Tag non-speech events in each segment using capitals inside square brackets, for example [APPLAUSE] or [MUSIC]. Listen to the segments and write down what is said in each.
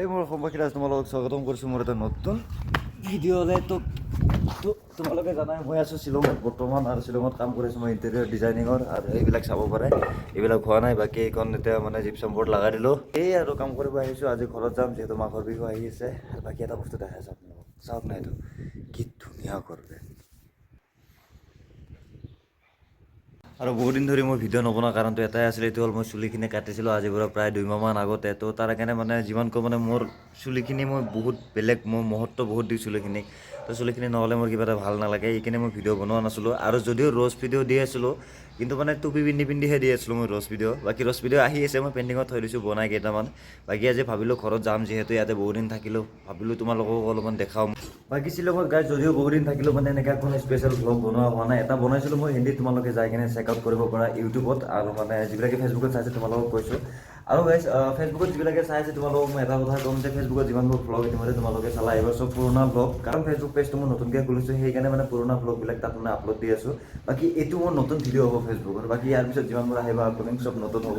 এই মোৰ সম্পৰ্কিত তোমালোকক স্বাগতম কৰিছোঁ মোৰ এটা নতুন ভিডিঅ'লৈ তো তোমালোকে জানাই মই আছোঁ শ্বিলঙত বৰ্তমান আৰু শ্বিলঙত কাম কৰিছোঁ মই ইণ্টেৰিয়ৰ ডিজাইনিঙৰ আৰু এইবিলাক চাব পাৰে। এইবিলাক হোৱা নাই বাকী এইখন এতিয়া মানে জিপচাম বৰ্ড লগাই দিলোঁ। এই আৰু কাম কৰিব আহিছোঁ আজি ঘৰত যাম যিহেতু মাঘৰ বিহু আহি আছে আৰু বাকী এটা বস্তু দেখাই আছোঁ আপোনালোকক। চাওক না এইটো কি ধুনীয়া কৰবে আৰু বহুত দিন ধৰি মই ভিডিঅ' নবনোৱা কাৰণটো এটাই আছিলে, এইটো হ'ল মই চুলিখিনি কাটিছিলোঁ আজিৰ পৰা প্ৰায় দুইমাহমান আগতে। তো তাৰ কাৰণে মানে যিমানকৈ মানে মোৰ চুলিখিনি মই বহুত বেলেগ, মই মহত্ব বহুত দিওঁ চুলিখিনিক তো চুলিখিনি নহ'লে মোৰ কিবা এটা ভালো নালাগে, এইখিনি মই ভিডিঅ' বনোৱা নাছিলোঁ। আৰু যদিও ৰ'জ ভিডিঅ' দি আছিলোঁ, কিন্তু মানে টুপি পিন্ধি পিন্ধিহে দি আছিলোঁ মই ৰ'জ ভিডিঅ' বাকী ৰ'জ ভিডিঅ' আহি আছে, মই পেইণ্টিঙত থৈ দিছোঁ, বনাই কেইটামান। বাকী আজি ভাবিলোঁ ঘৰত যাম, যিহেতু ইয়াতে বহুত দিন থাকিলোঁ। ভাবিলোঁ তোমালোকক অলপমান দেখাওঁ। বাকী শ্বিলঙত গাই যদিও বহুত দিন থাকিলোঁ মানে এনেকুৱা কোনো স্পেচিয়েল ব্লগ বনোৱা হোৱা নাই। এটা বনাইছিলোঁ মই, হিন্দীত তোমালোকে যাই কিনে চেক আউট কৰিব পৰা ইউটিউবত। আৰু মানে যিবিলাকে ফেচবুকত চাইছে তোমালোকক কৈছোঁ। আৰু ফেচবুকত যিবিলাকে চাইছে তোমালোকক মই এটা কথা ক'ম যে ফেচবুকত যিমানবোৰ ব্লগ ইতিমধ্যে তোমালোকে চালা। এইবাৰ চব পুৰণা ব্লগ কাৰণ ফেচবুক পেজটো মই নতুনকৈ খুলিছোঁ, সেইকাৰণে মানে পুৰণা ব্লগবিলাক তাত মানে আপলোড দি আছোঁ। বাকী এইটো মোৰ নতুন ভিডিঅ' হ'ব ফেচবুকত বাকী ইয়াৰ পিছত যিমানবোৰ আহিব আপলোডিং চব নতুন হ'ব।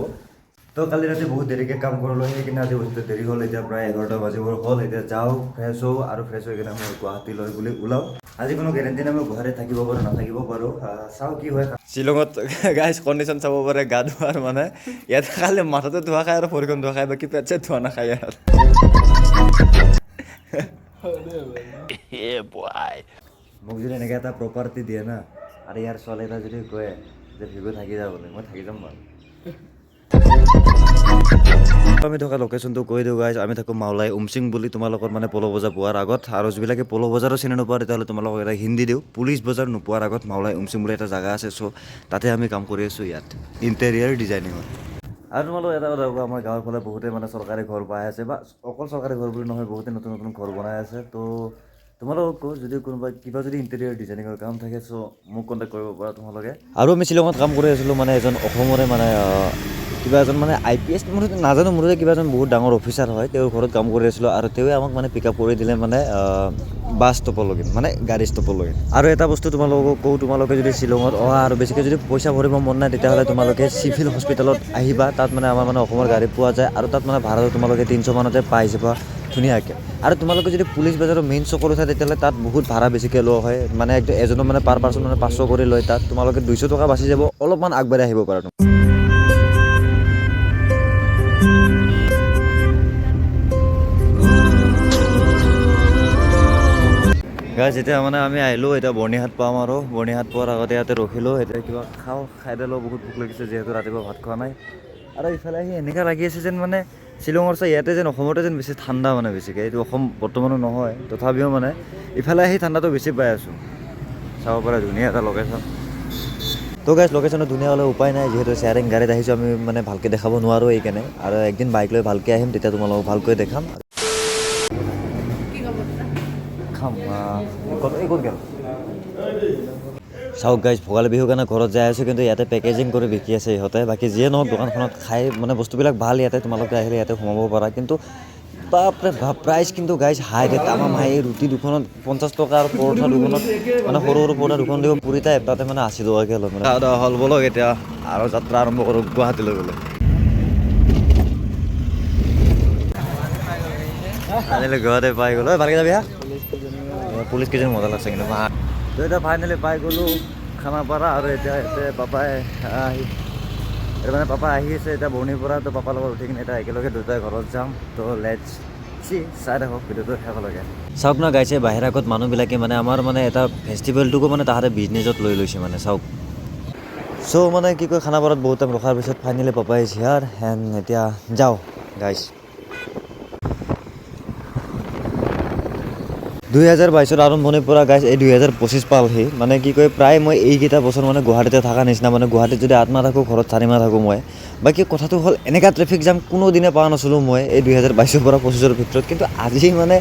তো কালি ৰাতি বহুত দেৰিকৈ কাম কৰিলোঁ, সেইকাৰণে আজি বস্তু দেৰি হ'ল। এতিয়া প্ৰায় এঘাৰটা বাজিবৰ হ'ল। এতিয়া যাওঁ ফ্ৰেছ হওঁ আৰু ফ্ৰেছ হৈ কিনে মই গুৱাহাটীলৈ বুলি ওলাওঁ। আজি কোনো গেৰেণ্টি নাই মই গুৱাহাটীত থাকিব পাৰোঁ নাথাকিব পাৰোঁ। চাওঁ কি হয়। শ্বিলঙত [LAUGHS] গাইজ কণ্ডিশ্যন চাব পাৰে গা ধোৱাৰ মানে। ইয়াতে খালি মাথাটো ধোৱা খায় আৰু ভৰিখন ধোৱা খায় বাকী পেট চেট ধোৱা নাখায় ইয়াত। [LAUGHS] মোক যদি এনেকৈ এটা প্ৰপাৰ্টি দিয়ে না আৰু ইয়াৰ ছোৱালী এটা যদি কয় যে ভিগু থাকি যা বোলে মই থাকি যাম বাৰু। আমি থকা লোকেশ্যনটো কৈ দিওঁ গাইজ আমি থাকোঁ মাওলাই উমচিং বুলি তোমালোকৰ মানে পল' বজাৰ পোৱাৰ আগত। আৰু যিবিলাকে পল' বজাৰো চিনি নোপোৱা, তেতিয়াহ'লে তোমালোকক এটা হিন্দী দিওঁ। পুলিচ বজাৰ নোপোৱাৰ আগত মাওলাই উমচিং বুলি এটা জেগা আছে চ' তাতে আমি কাম কৰি আছোঁ ইয়াত। ইণ্টেৰিয়াৰ ডিজাইনিঙত আৰু তোমালোক এটা কথা কোৱা আমাৰ গাঁৱৰ ফালে বহুতে মানে চৰকাৰী ঘৰ পাই আছে, বা অকল চৰকাৰী ঘৰ বুলি নহয়, বহুতে নতুন নতুন ঘৰ বনাই আছে। তো তোমালোকক কওঁ, যদি কোনোবা কিবা যদি ইণ্টেৰিয়াৰ ডিজাইনিঙৰ কাম থাকে চ' মোক কণ্টেক্ট কৰিব পাৰা তোমালোকে। আৰু আমি শ্বিলঙত কাম কৰি আছিলোঁ মানে এজন অসমৰে মানে কিবা এজন মানে আই পি এছ মোৰ নাজানো মোৰ কিবা এজন বহুত ডাঙৰ অফিচাৰ হয়, তেওঁৰ ঘৰত কাম কৰি আছিলোঁ আৰু তেওঁৱে আমাক মানে পিক আপ কৰি দিলে মানে বাছ ষ্টপলৈকে মানে গাড়ী ষ্টপলৈকে আৰু এটা বস্তু তোমালোকক কওঁ, তোমালোকে যদি শ্বিলঙত অহা আৰু বেছিকৈ যদি পইচা ভৰিব মন নাই, তেতিয়াহ'লে তোমালোকে চিভিল হস্পিটেলত আহিবা, তাত মানে আমাৰ মানে অসমৰ গাড়ী পোৱা যায় আৰু তাত মানে ভাড়াটো তোমালোকে তিনিশ মানতে পাই যাবা ধুনীয়াকৈ। আৰু তোমালোকে যদি পুলিচ বজাৰৰ মেইন চকত উঠা তেতিয়াহ'লে তাত বহুত ভাড়া বেছিকৈ লোৱা হয় মানে এজনৰ মানে পাৰ পাৰ্চন মানে পাঁচশো কৰি লয় তাত, তোমালোকে দুইশ টকা বাচি যাব, অলপমান আগবাঢ়ি আহিব পাৰা গাইজ এতিয়া মানে আমি আহিলোঁ, এতিয়া বৰ্ণিহাট পাম আৰু। বৰ্ণিহাট পোৱাৰ আগতে ইয়াতে ৰখিলোঁ। এতিয়া কিবা খাওঁ, খাই দিলেও বহুত ভোক লাগিছে, যিহেতু ৰাতিপুৱা ভাত খোৱা নাই। আৰু ইফালে আহি এনেকুৱা লাগি আছে যেন মানে শ্বিলঙৰ চাই ইয়াতে যেন, অসমতে যেন বেছি ঠাণ্ডা মানে বেছিকৈ। এইটো অসম বৰ্তমানো নহয়, তথাপিও মানে ইফালে আহি ঠাণ্ডাটো বেছি পাই আছোঁ। চাব পাৰে, ধুনীয়া এটা লোকেশ্যন তো গাইজ লোকেশ্যনটো ধুনীয়া হ'লে উপায় নাই, যিহেতু শ্বেয়াৰিং গাড়ীত আহিছোঁ, আমি মানে ভালকৈ দেখাব নোৱাৰোঁ এইকাৰণে। আৰু একদিন বাইক লৈ ভালকৈ আহিম, তেতিয়া তোমালোকক ভালকৈ দেখাম। চাওক গাইজ ভোগালী বিহুৰ কাৰণে ঘৰত যাই আছোঁ, কিন্তু ইয়াতে পেকেজিং কৰি বিকি আছে ইহঁতে। বাকী যিয়ে নহওক, দোকানখনত খাই মানে বস্তুবিলাক ভালো, ইয়াতে তোমালোকে আহিলে ইয়াতে সোমাব পাৰা। কিন্তু বাপৰে বাপ প্ৰাইচ কিন্তু গাইজ হাই ৰে তামাম হাই এই ৰুটি দুখনত পঞ্চাছ টকা আৰু পৰঠা দুখনত মানে সৰু সৰু পৰঠা দুখন দিব পুৰি টাইপ তাতে মানে আশী টকাকৈ লয় মানে। হ'ল ব'লক এতিয়া আৰু যাত্ৰা আৰম্ভ কৰোঁ গুৱাহাটীলৈ গ'লে। আনিলে গুৱাহাটী পাই গ'লো। ভালকৈ যাবি হা। পুলিচ কেইজন মজা লাগছে কিন্তু, মা। তো এতিয়া ফাইনেলি পাই গ'লোঁ খানাপাৰা আৰু এতিয়া ইয়াতে পাপাই আহি এতিয়া মানে পাপা আহি আছে, এতিয়া বৰ্ণিৰ পৰা, তো পাপাৰ লগত উঠি কিনে এতিয়া একেলগে দুটাই ঘৰত যাম। তো লেটছ চি চাই থাকক ভিডিঅ'টো শেষলৈকে চাওক না গাইছে বাহিৰ আগত মানুহবিলাকে মানে আমাৰ মানে এটা ফেষ্টিভেলটোকো মানে তাহাঁতে বিজনেছত লৈ লৈছে মানে চাওক। চ' মানে কি কয়, খানাপাৰাত বহুত টাইম ৰখাৰ পিছত ফাইনেলি আহিছে ইয়াৰ এণ্ড এতিয়া যাওঁ গাইছ দুই হাজাৰ বাইছত আৰম্ভণিৰ পৰা গাইছ এই দুই হাজাৰ পঁচিছ পালহি মানে কি কয়, প্ৰায় মই এইকেইটা বছৰ মানে গুৱাহাটীতে থকা নিচিনা মানে গুৱাহাটীত যদি আঠ মাহ থাকোঁ, ঘৰত চাৰি মাহ থাকোঁ মই। বাকী কথাটো হ'ল এনেকুৱা ট্ৰেফিক জাম কোনো দিনে পোৱা নাছিলোঁ মই এই দুই হাজাৰ বাইছৰ পৰা পঁচিছৰ ভিতৰত। কিন্তু আজি মানে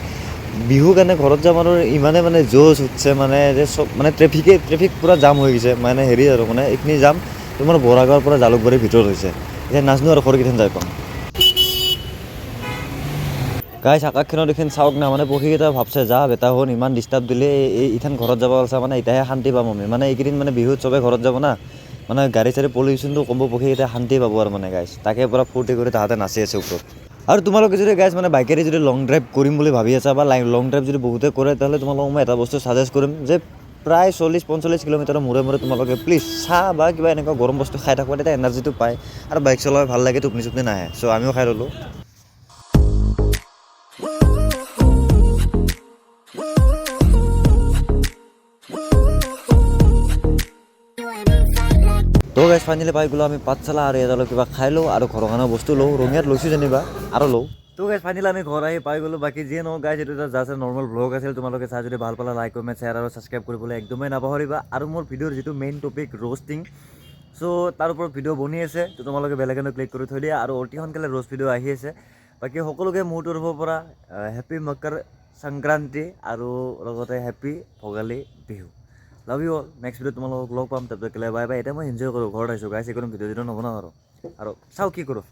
বিহু কাৰণে ঘৰত যাম আৰু ইমানে মানে জোচ উঠছে মানে যে চব মানে ট্ৰেফিকে ট্ৰেফিক পূৰা জাম হৈ গৈছে। মানে হেৰি আৰু মানে এইখিনি জাম তোমাৰ বৰাগাঁৱৰ পৰা জালুকবাৰীৰ ভিতৰত হৈছে। এতিয়া নাজানো আৰু সৰকেইখন যাই পাম। গাইছ, আকাশখনত এইখন চাওক না মানে পক্ষীকেইটা ভাবছে, যা বেটা শুন ইমান ডিষ্টাৰ্ব দিলে এই- ইথান ঘৰত যাব ওলাইছা মানে এতিয়াহে শান্তি পাম আমি। মানে এইকেইদিন মানে বিহুত চবে ঘৰত যাব না। মানে গাড়ী চাড়ী পলিউশ্যনটো কম পক্ষীকেইটা শান্তি পাব আৰু মানে গাইছ। তাকে পৰা ফূৰ্তি কৰি তাহাঁতে নাচি আছে ওপৰত। আৰু তোমালোকে যদি গাইজ মানে বাইকেৰে যদি লং ড্ৰাইভ কৰিম বুলি ভাবি আছা বা লং ড্ৰাইভ যদি বহুতে কৰে তেতিয়াহ'লে তোমালোকক মই এটা বস্তু ছাজেষ্ট কৰিম যে প্ৰায় চল্লিছ, পঞ্চল্লিছ কিলোমিটাৰৰ মূৰে মূৰে তোমালোকে প্লিজ চাহ বা কিবা এনেকুৱা গৰম বস্তু খাই থাকিবা তেতিয়া এনাৰ্জিটো পায়। আৰু বাইক চলাই ভালো লাগে টোপনি চুপনি নাহে। চ' আমিও খাই ল'লোঁ। গাইজ ফাইনেলি পাই গ'লো আমি পাঠশালা আৰু ইয়াত অলপ কিবা খাই লওঁ আৰু ঘৰৰ কাৰণে বস্তু লওঁ ৰঙিয়াত লৈছোঁ যেনিবা আৰু লওঁ তো গাইজ ফাইনেলি আমি ঘৰ আহি পাই গ'লোঁ বাকী যিয়ে নহওক গাইজ এইটো এটা জাষ্ট নৰ্মেল ব্লগ আছিল তোমালোকে চাই যদি ভালো পালা লাইক কমেণ্ট শ্বেয়াৰ আৰু ছাবস্ক্ৰাইব কৰিবলৈ একদমেই নাপাহৰিবা আৰু মোৰ ভিডিঅ'ৰ যিটো মেইন টপিক ৰ'ষ্টিং চ' তাৰ ওপৰত ভিডিঅ' বনি আছে তো তোমালোকে বেলেগ এনে ক্লিক কৰি থৈ দিয়া আৰু অতি সোনকালে ৰ'ষ্ট ভিডিঅ' আহি আছে বাকী সকলোকে মোৰ তৰফৰ পৰা হেপী মকৰ সংক্ৰান্তি আৰু লগতে happy Bhogali Bihu love you all next ভিডিঅ'ত তোমালোকক লগ পাম, তাৰপিছত কেলে বাই বাই এতিয়া মই এনজয় কৰোঁ, ঘৰত আহিছোঁ গাইছ একদম ভিডিঅ' চিডিঅ' নবনাওঁ আৰু। আৰু চাওঁ কি কৰোঁ।